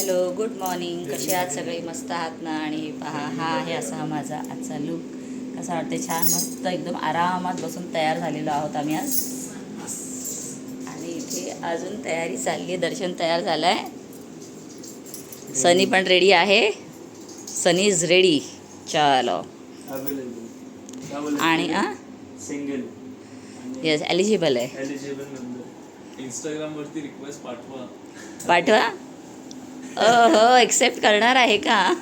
Hello good morning. कसे आहात सगळे? मस्त आहात ना? आणि पहा हा आहे असा माझा आजचा लुक कसा वाटते छान मस्त एकदम आरामात बसून तयार झालेलो आहोत आम्ही आज. आणि इथे अजून तयारी चालली आहे दर्शन तयार झालं आहे सनी पण रेडी आहे. सनी इज रेडी चलो. आणि सिंगल येस एलिजिबल आहे. पाठवा. हो एक्सेप्ट करणार आहे का?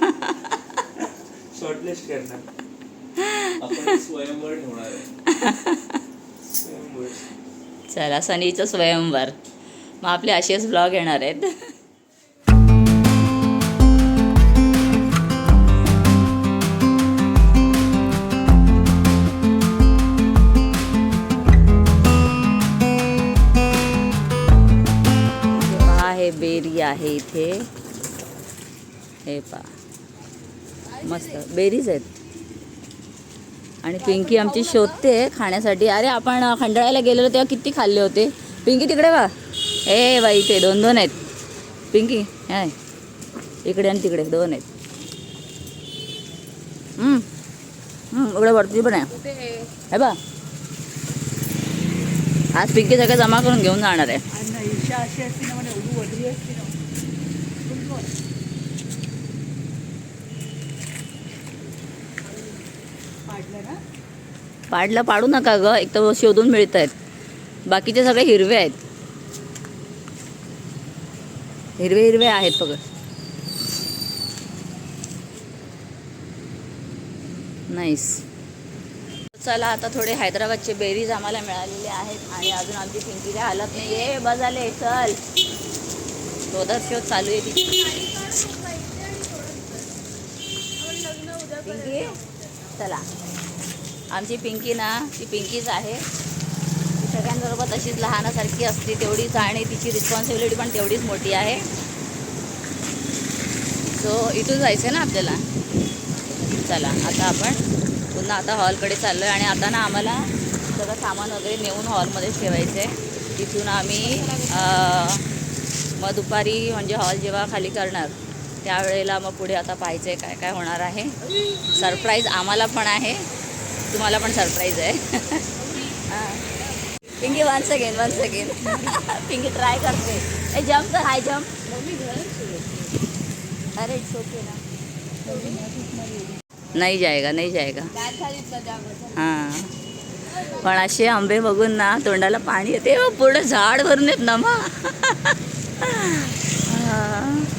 शॉर्टलिस्ट करणार. स्वयंवर आहे. चला सनीचं स्वयंवर. मग आपले असेच ब्लॉग येणार आहेत. पहा हे बेरी आहे इथे. हे पा मस्त. बेरीज आहेत. आणि पिंकी आमची शोधते खाण्यासाठी. अरे आपण खंडाळ्याला गेलेलो तेव्हा किती खाल्ले होते? पिंकी तिकडे वा ए बाई इथे दोन दोन आहेत. पिंकी हाय इकडे आणि तिकडे दोन आहेत. इकडे वरती पण आहे. हे? बा आज पिंकी सगळं जमा करून घेऊन जाणार आहे. पाडलं पाडू नका ग. एक तर शोधून मिळत आहेत बाकीचे सगळे हिरवे आहेत. हिरवे हिरवे आहेत बघ. नाईस चला आता थोडे हैदराबादचे बेरीज आम्हाला मिळालेले आहेत आणि अजून आमची पिंकी काय हालत नाही ये बस आले चल. शोधत शोध चालू आहे तिची. पिंकी चला. आमची पिंकी ना ती पिंकीच आहे. ती सगळ्यांबरोबर तशीच लहानासारखी असते तेवढीच आणि तिची रिस्पॉन्सिबिलिटी पण तेवढीच मोठी आहे. सो इथून जायचं आहे ना आपल्याला? चला आता आपण पुन्हा आता हॉलकडे चाललो आहे आणि आता ना आम्हाला सगळं सामान वगैरे नेऊन हॉलमध्येच ठेवायचं आहे तिथून आम्ही मग दुपारी म्हणजे हॉल जेव्हा खाली करणार त्यावेळेला मग पुढे आता पाहायचं आहे काय काय होणार आहे. सरप्राईज आम्हाला पण आहे. तुम्हाला पण सरप्राईज आहे. हां. Pinki one second one second Pinki try करते. ए जम्प कर हाय जम्प अरे इट्स ओके ना. नाही जाएगा नाही जाएगा हां. पण असे आंबे बघून ना तोंडाला पाणी येते. पूर्ण झाड भरून येत ना मग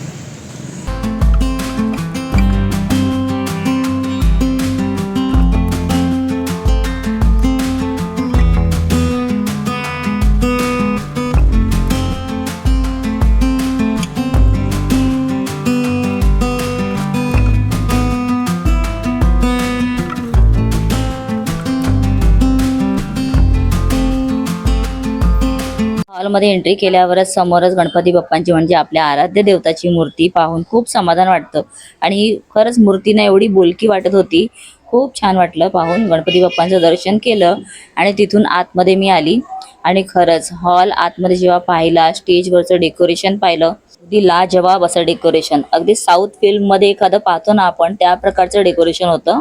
हां. एंट्री केल्यावरच समोरच गणपती बाप्पांची म्हणजे आपल्या आराध्य देवताची मूर्ती पाहून खूप समाधान वाटतं. आणि खरंच मूर्तीनं एवढी बोलकी वाटत होती. खूप छान वाटलं पाहून गणपती बाप्पांचं दर्शन केलं आणि तिथून आतमध्ये मी आली. आणि खरंच हॉल आतमध्ये जेव्हा पाहिला स्टेजवरचं डेकोरेशन पाहिलं अगदी लाजवाब असं डेकोरेशन अगदी साऊथ फिल्ममध्ये एखादं पाहतो ना आपण त्या प्रकारचं डेकोरेशन होतं.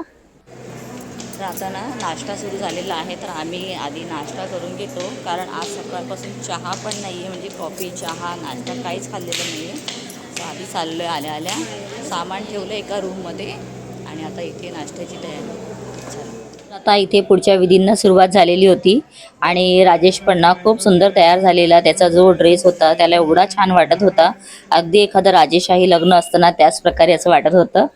तर आता ना नाश्ता सुरू झालेला आहे तर आम्ही आधी नाश्ता करून घेतो. कारण आज सकाळपासून चहा पण नाही आहे म्हणजे कॉफी चहा नाश्ता काहीच खाल्लेलं नाही आहे तर आधी चाललो आहे आल्या आल्या सामान ठेवलं एका रूममध्ये आणि आता इथे नाश्त्याची तयारी आता इथे पुढच्या विधींना सुरुवात झालेली होती आणि राजेश पण्णा खूप सुंदर तयार झालेला त्याचा जो ड्रेस होता त्याला एवढा छान वाटत होता. अगदी एखादं राजेशाही लग्न असताना त्याच प्रकारे असं वाटत होतं.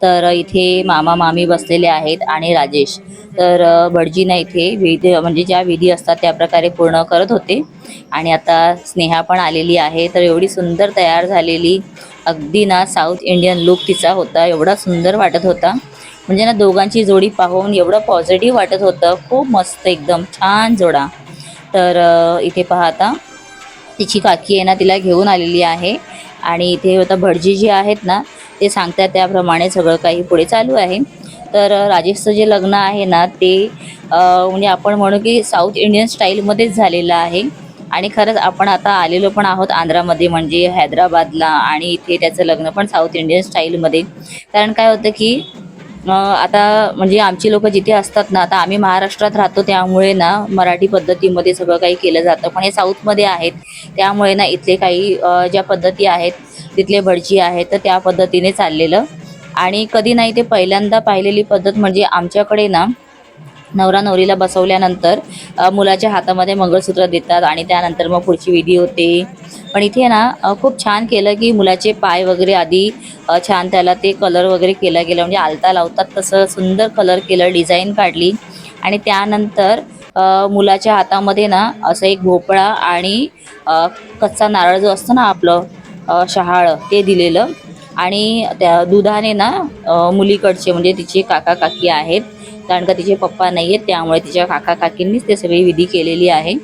तर इथे मामा मामी बसलेले आहेत आणि राजेश. तर भटजीना इथे विधी म्हणजे ज्या विधी असतात त्या प्रकारे पूर्ण करत होते. आणि आता स्नेहा पण आलेली आहे. तर एवढी सुंदर तयार झालेली अगदी ना साऊथ इंडियन लुक तिचा होता. एवढा सुंदर वाटत होता. म्हणजे ना दोघांची जोडी पाहून एवढं पॉझिटिव्ह वाटत होतं. खूप मस्त एकदम छान जोडा. तर इथे पाहता तिची काकी आहे ना तिला घेऊन आलेली आहे. आणि इथे आता भटजी जी आहेत ना ते सांगतात त्याप्रमाणे सगळं काही पुढे चालू आहे. तर राजेशचं जे लग्न आहे ना ते म्हणजे आपण म्हणू की साऊथ इंडियन स्टाईलमध्येच झालेलं आहे. आणि खरंच आपण आता आलेलो पण आहोत आंध्रामध्ये म्हणजे हैदराबादला आणि इथे त्याचं लग्न पण साऊथ इंडियन स्टाईलमध्ये कारण काय होतं की आता म्हणजे आमची लोक जिथे असतात ना आता आम्ही महाराष्ट्रात राहतो त्यामुळे ना मराठी पद्धतीमध्ये सगळं काही केलं जातं. पण हे साऊथमध्ये आहेत. त्यामुळे ना इथले काही ज्या पद्धती आहेत तिथले भटजी आहेत तर त्या पद्धतीने चाललेलं. आणि कधी नाही ते पहिल्यांदा पाहिलेली पद्धत म्हणजे आमच्याकडे ना नवरा नवरीला बसवल्यानंतर मुलाच्या हातामध्ये मंगळसूत्र देतात आणि त्यानंतर मग पुढची विधी होते. पण इथे ना खूप छान केलं की मुलाचे पाय वगैरे आधी छान त्याला ते कलर वगैरे केला गेला. म्हणजे आलता लावतात तसं सुंदर कलर केलं डिझाईन काढली. आणि त्यानंतर मुलाच्या हातामध्ये ना असं एक भोपळा आणि कच्चा नारळ जो असतो ना आपलं शहाळं ते दिलेलं. आणि त्या दुधाने ना मुलीकडचे म्हणजे तिचे काका काकी आहेत. कारण का तिचे पप्पा नाही आहेत त्यामुळे तिच्या काका काकींनीच ते सगळी विधी केलेली आहे.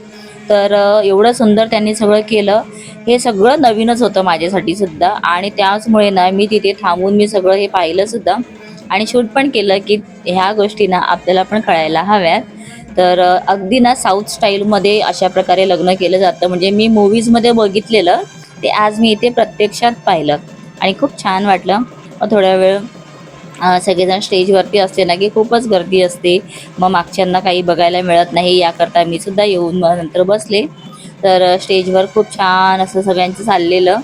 तर एवढं सुंदर त्यांनी सगळं केलं. हे सगळं नवीनच होतं माझ्यासाठी सुद्धा. आणि त्याचमुळे ना मी तिथे थांबून मी सगळं हे पाहिलं सुद्धा. आणि शूट पण केलं की ह्या गोष्टी ना आपल्याला पण कळायला हव्यात. तर अगदी ना साऊथ स्टाईलमध्ये अशा प्रकारे लग्न केलं जातं. म्हणजे मी मूवीजमध्ये बघितलेलं. ते आज मी इथे प्रत्यक्षात पाहिलं. आणि खूप छान वाटलं. थोड्या वेळ सगळेजण स्टेजवरती असते ना की खूपच गर्दी असते. मग मागच्यांना काही बघायला मिळत नाही याकरता मी सुद्धा येऊन मग नंतर बसले. तर स्टेजवर खूप छान असं सगळ्यांचं चाललेलं.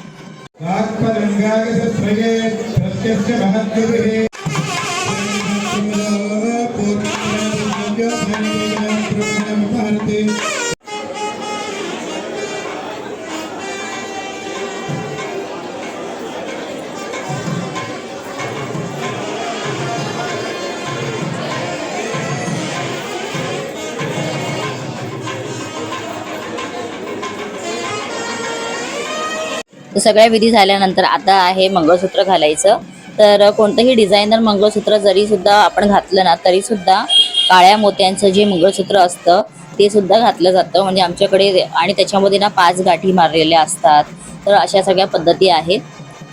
तर सगळ्या विधी झाल्यानंतर आता आहे मंगळसूत्र घालायचं. तर कोणतंही डिझायनर मंगळसूत्र जरी सुद्धा आपण घातलं ना तरी सुद्धा काळ्या मोत्यांचं जे मंगळसूत्र असतं ते सुद्धा घातलं जातं. म्हणजे आमच्याकडे आणि त्याच्यामध्ये ना पाच गाठी मारलेल्या असतात. तर अशा सगळ्या पद्धती आहेत.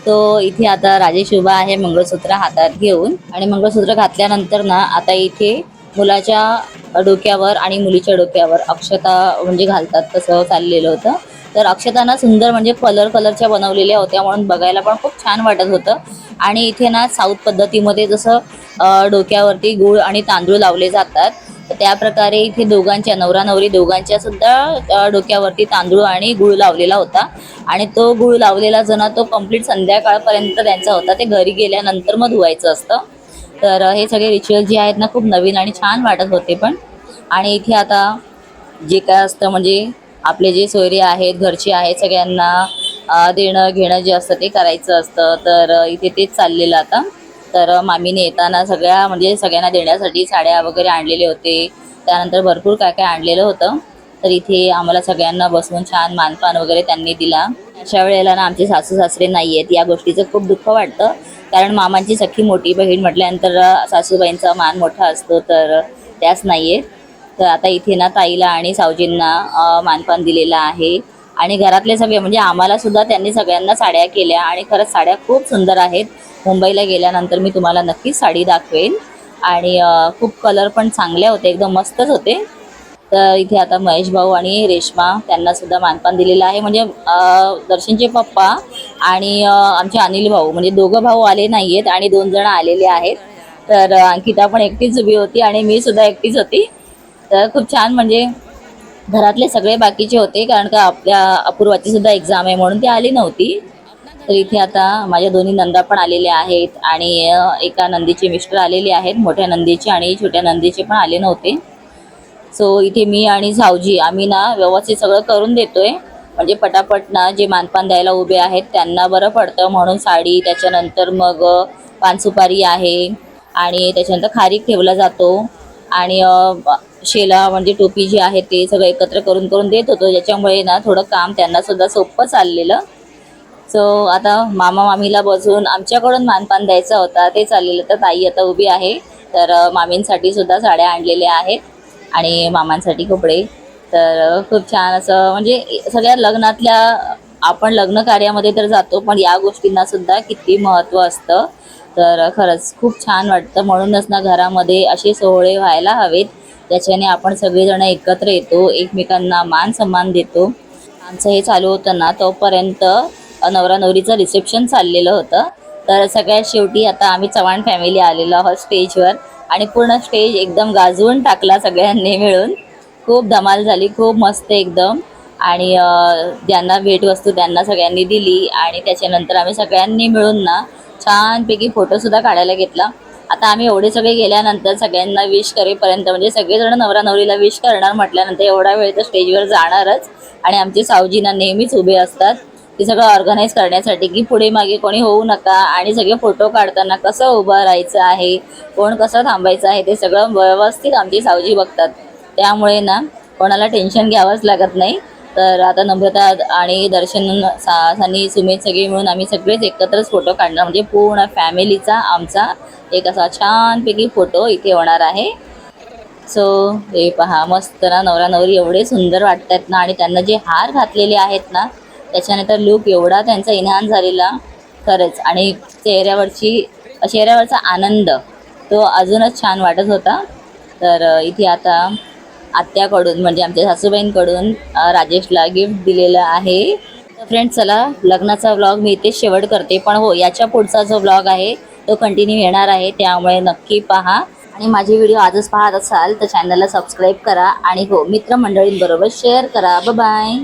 तो इथे आता राजेश उभा आहे मंगळसूत्र हातात घेऊन. आणि मंगळसूत्र घातल्यानंतर ना आता इथे मुलाच्या डोक्यावर आणि मुलीच्या डोक्यावर अक्षता म्हणजे घालतात तसं चाललेलं होतं. तर अक्षताना सुंदर म्हणजे कलर कलरच्या बनवलेल्या होत्या म्हणून बघायला पण खूप छान वाटत होतं. आणि इथे ना साऊथ पद्धतीमध्ये जसं डोक्यावरती गुळ आणि तांदूळ लावले जातात तर त्या प्रकारे इथे दोघांच्या नवरा नवरी दोघांच्या सुद्धा डोक्यावरती तांदूळ आणि गुळ लावलेला होता. आणि तो गुळ लावलेला जण तो कंप्लीट संध्याकाळपर्यंत त्यांचा होता. ते घरी गेल्यानंतर मग धुवायचं असतं. तर हे सगळे रिच्युअल जे आहेत ना खूप नवीन आणि छान वाटत होते पण. आणि इथे आता जे काय असतं म्हणजे आपले जे सोयरे आहेत घरचे आहेत सगळ्यांना देणं घेणं जे असतं ते करायचं असतं. तर इथे तेच चाललेलं आता. तर मामीने येताना सगळ्या म्हणजे सगळ्यांना देण्यासाठी साड्या वगैरे आणलेले होते. त्यानंतर भरपूर काय काय आणलेलं होतं. तर इथे आम्हाला सगळ्यांना बसवून छान मानपान वगैरे त्यांनी दिला. अशा वेळेला ना आमचे सासू सासरे नाही आहेत. या गोष्टीचं खूप दुःख वाटतं. कारण मामांची सख्खी मोठी बहीण म्हटल्यानंतर सासूबाईंचा मान मोठा असतो. तर त्याच नाही आहेत तर आता इथे ना ताईला आणि सावजींना मानपान दिलेलं आहे. आणि घरातले सगळे म्हणजे आम्हाला सुद्धा त्यांनी सगळ्यांना साड्या केल्या आणि खरंच साड्या खूप सुंदर आहेत. मुंबईला गेल्यानंतर मी तुम्हाला नक्कीच साडी दाखवेन. आणि खूप कलर पण चांगले होते एकदम मस्तच होते. तर इथे आता महेश भाऊ आणि रेश्मा त्यांना सुद्धा मानपान दिलेलं आहे. म्हणजे दर्शनचे पप्पा आणि आमचे अनिल भाऊ म्हणजे दोघं भाऊ आले नाही आहेत आणि दोन जण आलेले आहेत. तर अंकिता पण एकटीच उभी होती आणि मी सुद्धा एकटीच होती. तर खूप छान म्हणजे घरातले सगळे बाकीचे होते कारण का आपल्या अपूर्वाची सुद्धा एक्झाम आहे म्हणून ती आली नव्हती. तर इथे आता माझ्या दोन्ही नंदा पण आलेल्या आहेत आणि एका नंदीचे मिस्टर आलेले आहेत मोठ्या नंदीचे आणि छोट्या नंदीचे पण आले नव्हते. सो इथे मी आणि सावजी आम्ही ना व्यवस्थित सगळं करून देतोय. म्हणजे पटापट ना जे मानपान द्यायला उभे आहेत त्यांना बरं पडतं. म्हणून साडी त्याच्यानंतर मग पानसुपारी आहे आणि त्याच्यानंतर खारीक ठेवला जातो. आणि शेला म्हणजे टोपी जी आहे ते सगळं एकत्र करून करून देत होतो. ज्याच्यामुळे ना थोडं काम त्यांना सुद्धा सोपं चाललेलं. सो आता मामा मामीला बसून आमच्याकडून मानपान द्यायचा होता ते चाललेलं. तर ताई आता उभी आहे. तर मामींसाठी सुद्धा साड्या आणलेल्या आहेत आणि मामांसाठी कपडे. तर खूप छान असं म्हणजे सगळ्या लग्नातल्या आपण लग्न कार्यामध्ये तर जातो पण या गोष्टींना सुद्धा किती महत्त्व असतं. तर खरंच खूप छान वाटतं. म्हणूनच ना घरामध्ये असे सोहळे व्हायला हवेत. त्याच्याने आपण सगळेजण एकत्र येतो एकमेकांना मान सन्मान देतो. आमचं हे चालू होतं ना तोपर्यंत नवरा नवरीचं रिसेप्शन चाललेलं होतं. तर सगळ्यात शेवटी आता आम्ही चव्हाण फॅमिली आलेलो आहोत स्टेजवर आणि पूर्ण स्टेज एकदम गाजवून टाकला सगळ्यांनी मिळून. खूप धमाल झाली खूप मस्त एकदम. आणि ज्यांना भेटवस्तू त्यांना सगळ्यांनी दिली. आणि त्याच्यानंतर आम्ही सगळ्यांनी मिळून ना छानपैकी फोटोसुद्धा काढायला घेतला. आता आम्ही एवढे सगळे गेल्यानंतर सगळ्यांना विश करेपर्यंत म्हणजे सगळेजण नवरा नवरीला विश करणार म्हटल्यानंतर एवढा वेळ तर स्टेजवर जाणारच. आणि आमची सावजीना नेहमीच उभे असतात. ते सगळं ऑर्गनाईज करण्यासाठी की पुढे मागे कोणी होऊ नका आणि सगळे फोटो काढताना कसं उभं राहायचं आहे कोण कसं थांबायचं आहे ते सगळं व्यवस्थित आमची सावजी बघतात. त्यामुळे ना कोणाला टेन्शन घ्यावंच लागत नाही. तर आता नम्रता आणि दर्शन सा सनी सुमित सगळे मिळून आम्ही सगळेच एकत्रच फोटो काढणार. म्हणजे पूर्ण फॅमिलीचा आमचा एक असा छानपैकी फोटो इथे होणार आहे. सो हे पहा मस्त ना नवरा नवरी एवढे सुंदर वाटतात ना आणि त्यांना जे हार घातलेले आहेत ना त्याच्याने तर लुक एवढा त्यांचा इन्हान झालेला. खरंच. आणि चेहऱ्यावरची चेहऱ्यावरचा आनंद तो अजूनच छान वाटत होता. तर इथे आता आत्याकडून म्हणजे आमच्या सासूबाईंकडून राजेशला गिफ्ट दिलेलं आहे. तर फ्रेंड्स चला लग्नाचा व्लॉग मी इथे शेवट करते. पण हो याच्या पुढचा जो व्लॉग आहे तो कंटिन्यू येणार आहे. त्यामुळे नक्की पहा. आणि माझे व्हिडिओ आजच पाहत असाल तर चॅनलला सबस्क्राईब करा. आणि हो मित्रमंडळींबरोबर शेअर करा. बाय